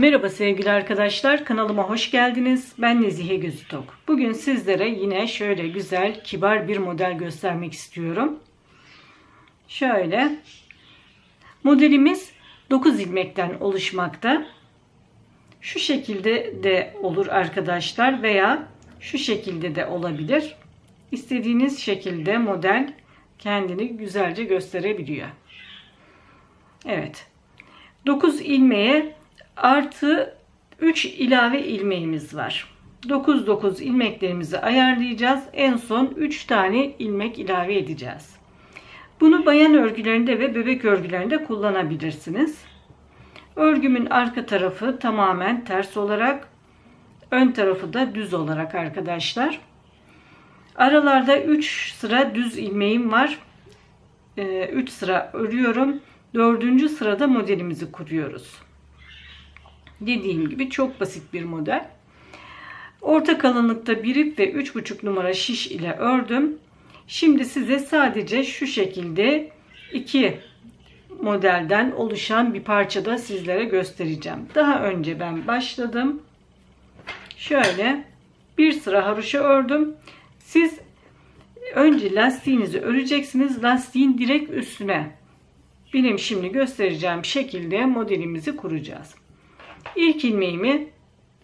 Merhaba sevgili arkadaşlar, kanalıma hoş geldiniz. Ben Nezihe Gözütok. Bugün sizlere yine şöyle güzel, kibar bir model göstermek istiyorum. Şöyle. Modelimiz 9 ilmekten oluşmakta. Şu şekilde de olur arkadaşlar veya şu şekilde de olabilir. İstediğiniz şekilde model kendini güzelce gösterebiliyor. Evet. 9 ilmeğe artı 3 ilave ilmeğimiz var. 9 9 ilmeklerimizi ayarlayacağız. En son 3 tane ilmek ilave edeceğiz. Bunu bayan örgülerinde ve bebek örgülerinde kullanabilirsiniz. Örgümün arka tarafı tamamen ters olarak, ön tarafı da düz olarak arkadaşlar. Aralarda 3 sıra düz ilmeğim var. 3 sıra örüyorum. 4. sırada modelimizi kuruyoruz. Dediğim gibi çok basit bir model. Orta kalınlıkta bir ip ve 3,5 numara şiş ile ördüm. Şimdi size sadece şu şekilde iki modelden oluşan bir parçada sizlere göstereceğim. Daha önce ben başladım. Şöyle bir sıra haroşa ördüm. Siz önce lastiğinizi öreceksiniz. Lastiğin direkt üstüne benim şimdi göstereceğim şekilde modelimizi kuracağız. İlk ilmeğimi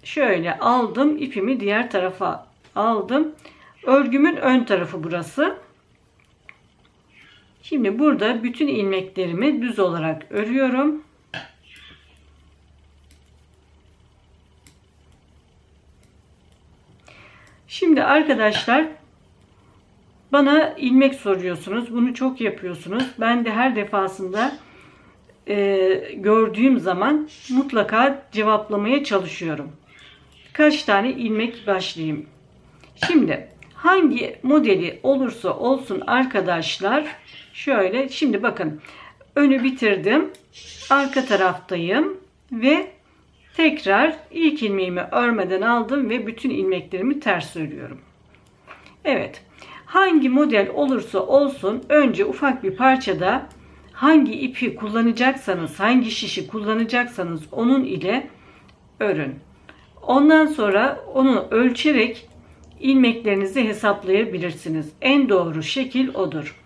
şöyle aldım. ipimi diğer tarafa aldım. Örgümün ön tarafı burası. Şimdi burada bütün ilmeklerimi düz olarak örüyorum. Şimdi arkadaşlar bana ilmek soruyorsunuz. Bunu çok yapıyorsunuz. Ben de her defasında e, gördüğüm zaman mutlaka cevaplamaya çalışıyorum. Kaç tane ilmek başlayayım. Şimdi hangi modeli olursa olsun arkadaşlar şöyle şimdi bakın önü bitirdim. Arka taraftayım ve tekrar ilk ilmeğimi örmeden aldım ve bütün ilmeklerimi ters örüyorum. Evet. Hangi model olursa olsun önce ufak bir parçada hangi ipi kullanacaksanız, hangi şişi kullanacaksanız onun ile örün. Ondan sonra onu ölçerek ilmeklerinizi hesaplayabilirsiniz. En doğru şekil odur.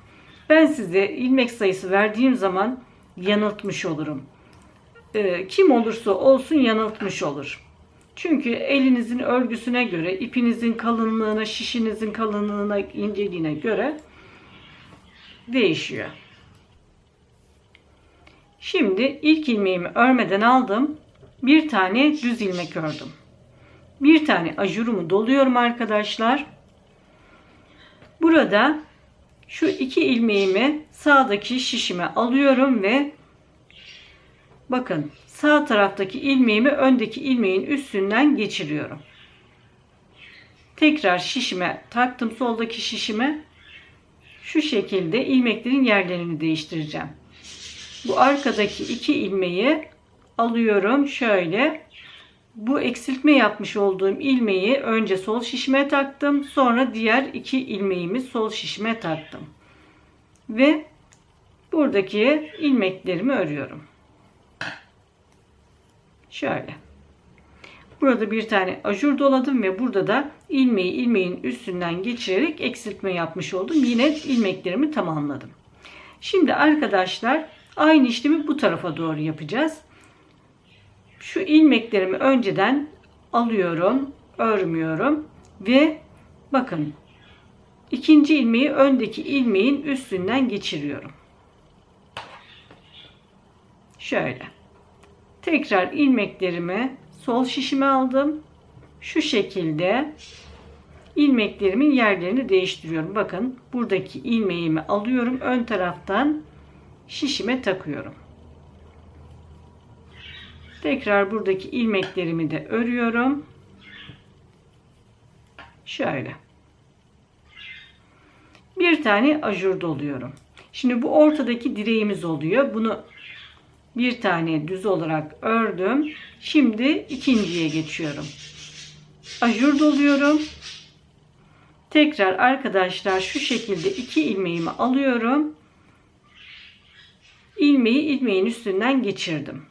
Ben size ilmek sayısı verdiğim zaman yanıltmış olurum. Ee, kim olursa olsun yanıltmış olur. Çünkü elinizin örgüsüne göre, ipinizin kalınlığına, şişinizin kalınlığına, inceliğine göre değişiyor. Şimdi ilk ilmeğimi örmeden aldım. Bir tane düz ilmek ördüm. Bir tane ajurumu doluyorum arkadaşlar. Burada şu iki ilmeğimi sağdaki şişime alıyorum ve bakın sağ taraftaki ilmeğimi öndeki ilmeğin üstünden geçiriyorum. Tekrar şişime taktım soldaki şişime. Şu şekilde ilmeklerin yerlerini değiştireceğim. Bu arkadaki iki ilmeği alıyorum şöyle. Bu eksiltme yapmış olduğum ilmeği önce sol şişime taktım. Sonra diğer iki ilmeğimi sol şişime taktım. Ve buradaki ilmeklerimi örüyorum. Şöyle. Burada bir tane ajur doladım ve burada da ilmeği ilmeğin üstünden geçirerek eksiltme yapmış oldum. Yine ilmeklerimi tamamladım. Şimdi arkadaşlar aynı işlemi bu tarafa doğru yapacağız. Şu ilmeklerimi önceden alıyorum, örmüyorum ve bakın ikinci ilmeği öndeki ilmeğin üstünden geçiriyorum. Şöyle. Tekrar ilmeklerimi sol şişime aldım. Şu şekilde ilmeklerimin yerlerini değiştiriyorum. Bakın buradaki ilmeğimi alıyorum. Ön taraftan şişime takıyorum. Tekrar buradaki ilmeklerimi de örüyorum. Şöyle. Bir tane ajur doluyorum. Şimdi bu ortadaki direğimiz oluyor. Bunu bir tane düz olarak ördüm. Şimdi ikinciye geçiyorum. Ajur doluyorum. Tekrar arkadaşlar şu şekilde iki ilmeğimi alıyorum. İlmeği ilmeğin üstünden geçirdim.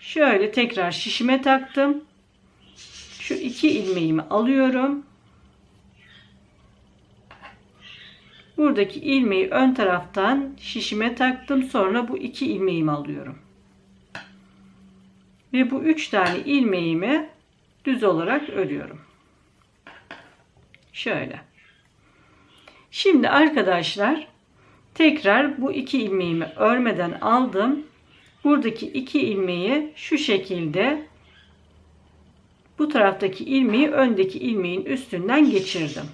Şöyle tekrar şişime taktım. Şu iki ilmeğimi alıyorum. Buradaki ilmeği ön taraftan şişime taktım. Sonra bu iki ilmeğimi alıyorum. Ve bu üç tane ilmeğimi düz olarak örüyorum. Şöyle. Şimdi arkadaşlar tekrar bu iki ilmeğimi örmeden aldım. Buradaki iki ilmeği şu şekilde bu taraftaki ilmeği öndeki ilmeğin üstünden geçirdim.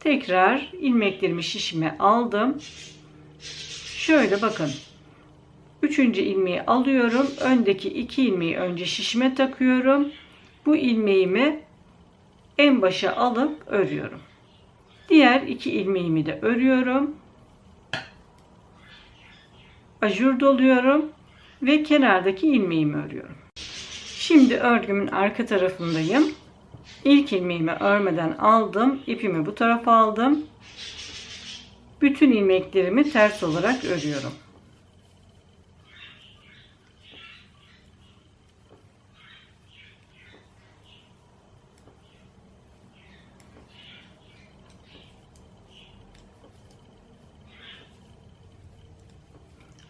Tekrar ilmeklerimi şişime aldım. Şöyle bakın. Üçüncü ilmeği alıyorum. Öndeki iki ilmeği önce şişime takıyorum. Bu ilmeğimi en başa alıp örüyorum. Diğer iki ilmeğimi de örüyorum. Ajur doluyorum ve kenardaki ilmeğimi örüyorum. Şimdi örgümün arka tarafındayım. İlk ilmeğimi örmeden aldım. ipimi bu tarafa aldım. Bütün ilmeklerimi ters olarak örüyorum.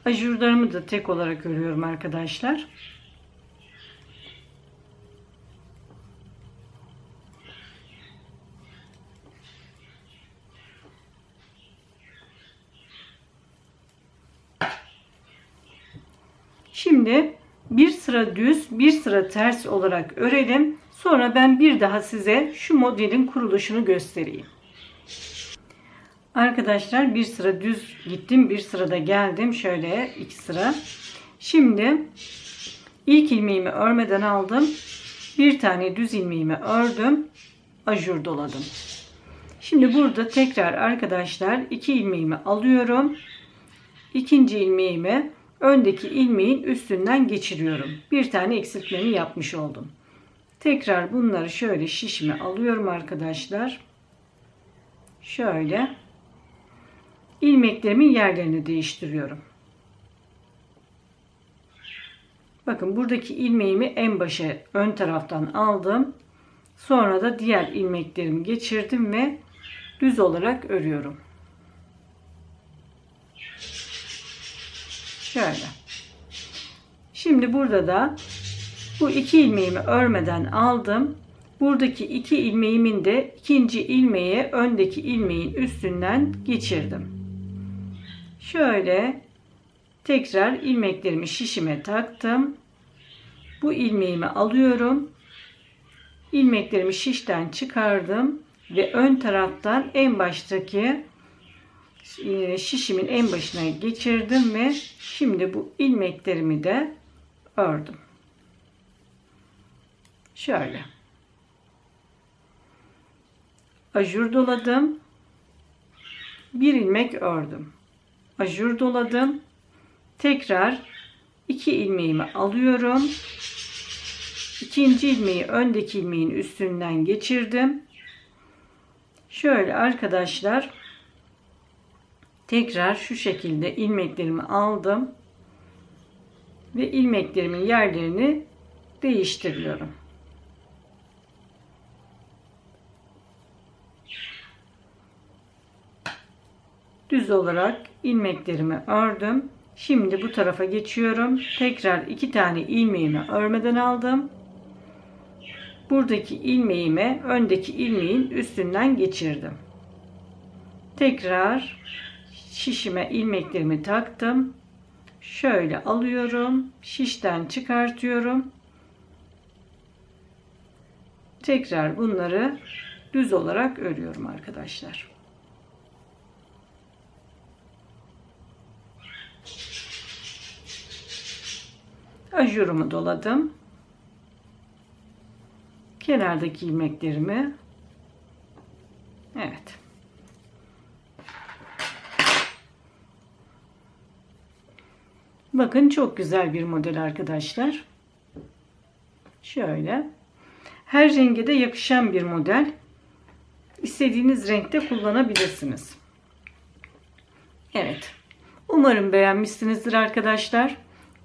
Ajurlarımı da tek olarak örüyorum arkadaşlar. Şimdi bir sıra düz, bir sıra ters olarak örelim. Sonra ben bir daha size şu modelin kuruluşunu göstereyim. Arkadaşlar bir sıra düz gittim, bir sırada geldim. Şöyle iki sıra. Şimdi ilk ilmeğimi örmeden aldım. Bir tane düz ilmeğimi ördüm. Ajur doladım. Şimdi burada tekrar arkadaşlar iki ilmeğimi alıyorum. İkinci ilmeğimi öndeki ilmeğin üstünden geçiriyorum. Bir tane eksiltmemi yapmış oldum. Tekrar bunları şöyle şişime alıyorum arkadaşlar. Şöyle ilmeklerimin yerlerini değiştiriyorum. Bakın buradaki ilmeğimi en başa ön taraftan aldım. Sonra da diğer ilmeklerimi geçirdim ve düz olarak örüyorum. Şöyle. Şimdi burada da bu iki ilmeğimi örmeden aldım. Buradaki iki ilmeğimin de ikinci ilmeğe öndeki ilmeğin üstünden geçirdim. Şöyle tekrar ilmeklerimi şişime taktım. Bu ilmeğimi alıyorum. İlmeklerimi şişten çıkardım ve ön taraftan en baştaki e, şişimin en başına geçirdim ve şimdi bu ilmeklerimi de ördüm. Şöyle. Ajur doladım. Bir ilmek ördüm. Ajur doladım. Tekrar iki ilmeğimi alıyorum. İkinci ilmeği öndeki ilmeğin üstünden geçirdim. Şöyle arkadaşlar tekrar şu şekilde ilmeklerimi aldım ve ilmeklerimin yerlerini değiştiriyorum. Düz olarak ilmeklerimi ördüm. Şimdi bu tarafa geçiyorum. Tekrar iki tane ilmeğimi örmeden aldım. Buradaki ilmeğimi öndeki ilmeğin üstünden geçirdim. Tekrar şişime ilmeklerimi taktım. Şöyle alıyorum. Şişten çıkartıyorum. Tekrar bunları düz olarak örüyorum arkadaşlar. Ajurumu doladım. Kenardaki ilmeklerimi Evet. Bakın çok güzel bir model arkadaşlar. Şöyle. Her renge de yakışan bir model. İstediğiniz renkte kullanabilirsiniz. Evet. Umarım beğenmişsinizdir arkadaşlar.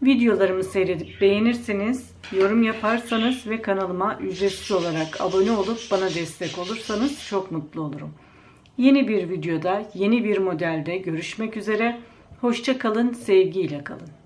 Videolarımı seyredip beğenirseniz, yorum yaparsanız ve kanalıma ücretsiz olarak abone olup bana destek olursanız çok mutlu olurum. Yeni bir videoda, yeni bir modelde görüşmek üzere. Hoşça kalın, sevgiyle kalın.